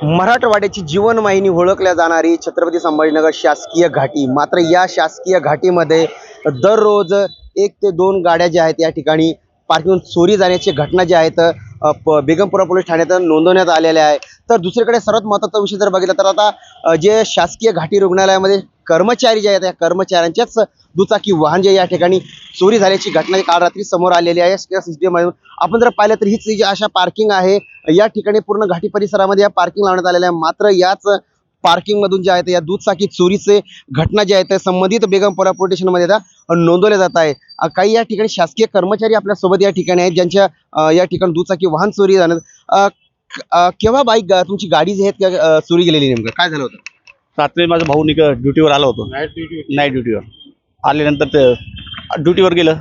मराठवाड्याची जीवनवाहिनी ओळखल्या जाणारी छत्रपती संभाजीनगर शासकीय घाटी. मात्र या शासकीय घाटीमध्ये दररोज एक ते दोन गाड्या ज्या आहेत या ठिकाणी पार्किंग चोरी जाण्याची घटना ज्या आहेत प- बेगमपुरा पोलीस ठाण्यात नोंदवण्यात आलेल्या आहे तर दुसरीकडे सर्वात महत्त्वाचा विषय जर बघितला तर आता जे शासकीय घाटी रुग्णालयामध्ये कर्मचारी जे आहेत या कर्मचाऱ्यांच्याच दुचाकी वाहन जे या ठिकाणी चोरी झाल्याची घटना काल रात्री समोर आलेली आहे. सीसीटीव्ही मधून आपण जर पाहिलं तर हीच जी अशा पार्किंग आहे या ठिकाणी पूर्ण घाटी परिसरामध्ये या पार्किंग लावण्यात आलेल्या आहे. मात्र याच पार्किंग मधून जे आहेत या दुचाकी चोरीचे घटना ज्या आहेत त्या संबंधित बेगमपुरा पोलीस स्टेशनमध्ये आता नोंदवल्या जात आहे. काही या ठिकाणी शासकीय कर्मचारी आपल्यासोबत या ठिकाणी आहेत ज्यांच्या या ठिकाणी दुचाकी वाहन चोरी झालं केव्हा बाईक तुमची गाडी जी आहेत चोरी गेलेली नेमकं? काय झालं होतं? रात्री माझा भाऊ निक ड्युटीवर आला होतो. नाईट ड्युटीवर आल्यानंतर ते ड्युटीवर गेलं.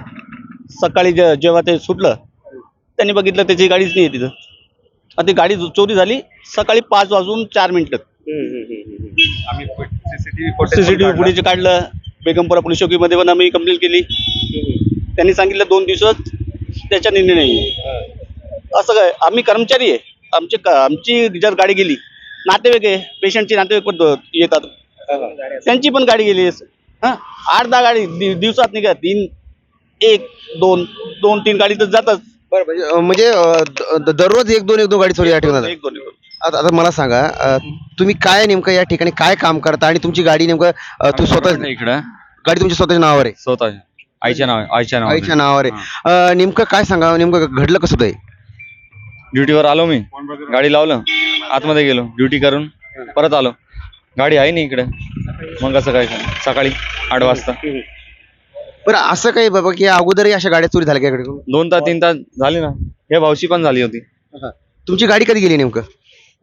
सकाळी जे जेव्हा ते सुटलं त्यांनी बघितलं त्याची गाडीच नाही आहे तिथं. आणि ती गाडी चोरी झाली सकाळी पाच वाजून चार मिनिटात सीसीटीव्ही फुटेज काढलं. बेगमपुरा पोलीस चौकीमध्ये पण आम्ही कंप्लेंट केली. त्यांनी सांगितलं दोन दिवसात त्याचा निर्णय नाही असं काय आम्ही कर्मचारी आहे. आमचे क- आमची जर गाडी गेली नातेवाईक आहे पेशंटचे नातेवाईक पण द- येतात. त्यांची पण गाडी गेली हा? आठ दहा गाडी दि- दिवसात निघा तीन एक दोन दोन तीन गाडी तर जातात बरं म्हणजे अ, म्हणजे अ, द- द- दररोज एक दोन एक दोन गाडी चोरी या ठिकाणी एक दोन. आता आता मला सांगा अ, तुम्ही काय नेमकं या ठिकाणी काय काम करता आणि तुमची गाडी नेमकं अ, तू स्वतः इकडं. गाडी तुमच्या स्वतःच्या नावावर आहे. स्वतः. आईच्या नाव आईच्या नाव आईच्या नावावर आहे. अ, नेमकं काय सांगा नेमकं घडलं कसं ते? ड्युटीवर आलो मी. गाडी लावलं. आतमध्ये गेलो. ड्युटी करून परत आलो. गाडी आहे नाही इकडे? मग कसं काय? सकाळी आठ वाजता. बरं असं काही बाबा की अगोदरही अशा गाड्या चोरी झाल्या का इकडे? दोन तास तीन तास झाली ना. हे भावशी पण झाली होती. तुमची गाडी कधी गेली नेमकं?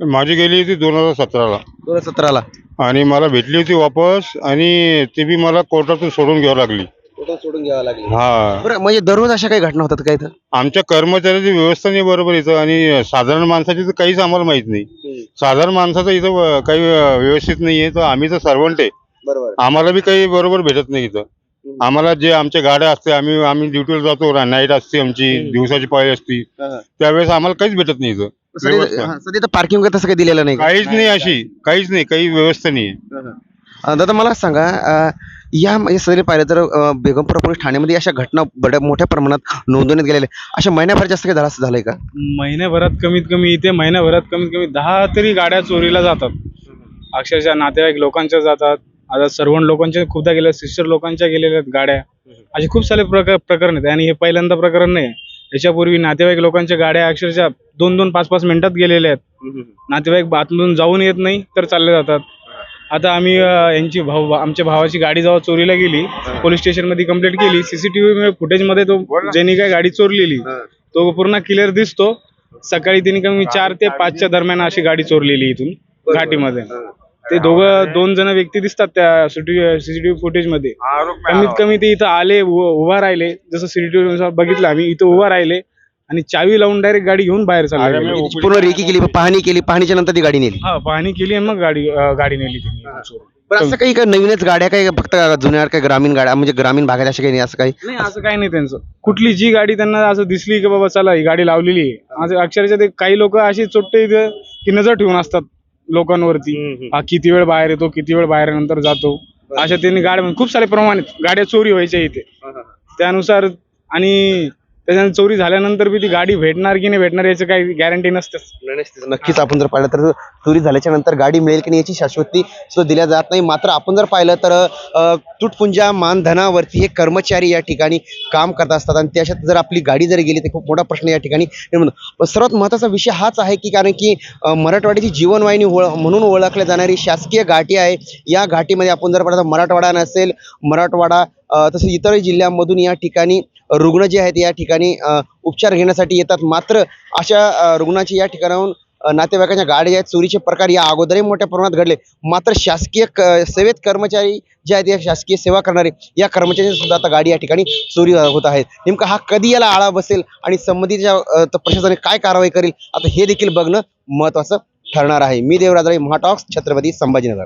माझी गेली होती दोन हजार सतराला. दोन हजार सतराला. आणि मला भेटली होती वापस आणि ती बी मला कोर्टातून सोडून घ्यावं लागली. सोडून घ्यावं लागली. हा. बरं म्हणजे दररोज अशा काही घटना होतात काय तर आमच्या कर्मचाऱ्याची व्यवस्था नाही बरोबर इथं आणि साधारण माणसाची तर काहीच आम्हाला माहीत नाही. साधारण माणसाचं इथं व- काही अं, व्यवस्थित नाहीये. तर आम्ही तर सर्वंट. आहे बरोबर. आम्हाला बी काही बरोबर भेटत नाही इथं. आम्हाला जे आमच्या गाड्या असते आम्ही आम्ही ड्युटीवर जातो नाईट असते आमची दिवसाची पाळी असती. त्यावेळेस आम्हाला काहीच भेटत नाही इथं. व्यवस्था. सध्या तर पार्किंग वगैरे तसं काही दिलेलं नाही का? काहीच नाही अशी. काहीच नाही. काही व्यवस्था नाही अ, दादा मला सांगा अ, या म्हणजे सगळे पाहिलं तर बेगमपुरा पोलीस ठाण्यामध्ये अशा घटना बड्या मोठ्या प्रमाणात नोंदवण्यात गेलेल्या आहे. अशा महिन्याभर जास्त काही झालं झालंय का? महिन्याभरात कमीत कमी इथे महिन्याभरात कमीत कमी दहा तरी गाड्या चोरीला जातात. अक्षरशः नातेवाईक लोकांच्या जातात. आता सर्वण लोकांच्या खूपदा गेल्या सिस्टर लोकांच्या गेलेल्या आहेत गाड्या. असे खूप सारे प्रकार प्रकरण आहेत. आणि हे पहिल्यांदा प्रकरण नाही याच्यापूर्वी नातेवाईक लोकांच्या गाड्या अक्षरशः दोन दोन पाच पाच मिनिटात गेलेल्या आहेत. नातेवाईक आतमधून जाऊन येत नाही तर चालले जातात. आता आम्ही अं, यांची भाऊ आमच्या भावाची गाडी जेव्हा चोरीला गेली पोलीस स्टेशनमध्ये कंप्लेंट केली सीसीटीव्ही फुटेजमध्ये तो ज्यांनी काय गाडी चोरलेली तो पूर्ण क्लिअर दिसतो. सकाळी त्यांनी कमी चार ते पाचच्या दरम्यान अशी गाडी चोरलेली इथून घाटीमध्ये. ते दोघं दोन जण व्यक्ती दिसतात त्या सीसीटीव्ही फुटेजमध्ये. कमीत कमी ते इथं आले उ- उभा राहिले. जसं सीसीटीव्ही नुसार बघितलं आम्ही इथं उभा राहिले. आणि चावी लावून डायरेक्ट गाडी घेऊन बाहेर चालले गेले. पूर्ण रेकी केली पाहणी केली पाहणीच्या नंतर ती गाडी नेली. हा पाहणी केली आणि मग गाडी अं, गाडी नेली त्यांनी. पण असं काही का नवीनच गाड्या काही फक्त जुन्या काही ग्रामीण गाड्या म्हणजे ग्रामीण भागात अशा काही नाही असं काही? नाही असं काही नाही त्यांचं. कुठली जी गाडी त्यांना असं दिसली की बाबा चला ही गाडी लावलेली आहे. आज अक्षरशः ते काही लोक अशी चोट्टे इथं की नजर ठेवून असतात लोकांवरती. हा किती वेळ बाहेर येतो किती वेळ बाहेर नंतर जातो. अशा त्यांनी गाड्या खूप सारे प्रमाणात गाड्या चोरी व्हायच्या इथे. त्यानुसार आणि त्याच्यानंतर चोरी झाल्यानंतर बी ती गाडी भेटणार की नाही भेटणार याचं काही गॅरंटी नसतेच. नक्कीच आपण जर पाहिलं तर चोरी झाल्याच्यानंतर गाडी मिळेल की नाही याची शाश्वती सुद्धा दिल्या जात नाही. मात्र आपण जर पाहिलं तर अ, तुटपुंजा मानधनावरती हे कर्मचारी या ठिकाणी काम करत असतात. आणि त्याच्यात जर आपली गाडी जर गेली तर खूप मोठा प्रश्न या ठिकाणी निर्माण होतो. पण सर्वात महत्त्वाचा विषय हाच आहे की कारण की अ, मराठवाड्याची जीवनवाहिनी ओळ म्हणून ओळखल्या जाणारी शासकीय घाटी आहे. या घाटीमध्ये आपण जर पाहिलं तर मराठवाडा नसेल मराठवाडा अ, तसंच इतरही जिल्ह्यांमधून या ठिकाणी रुग्ण जे आहेत या ठिकाणी उपचार घेण्यासाठी येतात. मात्र अशा रुग्णाची या ठिकाणाहून नातेवाईकांच्या गाड्या आहेत. चोरीचे प्रकार या अगोदरही मोठ्या प्रमाणात घडले. मात्र शासकीय क सेवेत कर्मचारी जे आहेत या शासकीय सेवा करणारे या कर्मचारी सुद्धा आता गाडी या ठिकाणी चोरी होत आहेत. नेमका हा कधी याला आळा बसेल आणि संबंधितच्या प्रशासनाने काय कारवाई करेल? आता हे देखील बघणं महत्त्वाचं ठरणार आहे. मी देवराज महाटॉक्स छत्रपती संभाजीनगर.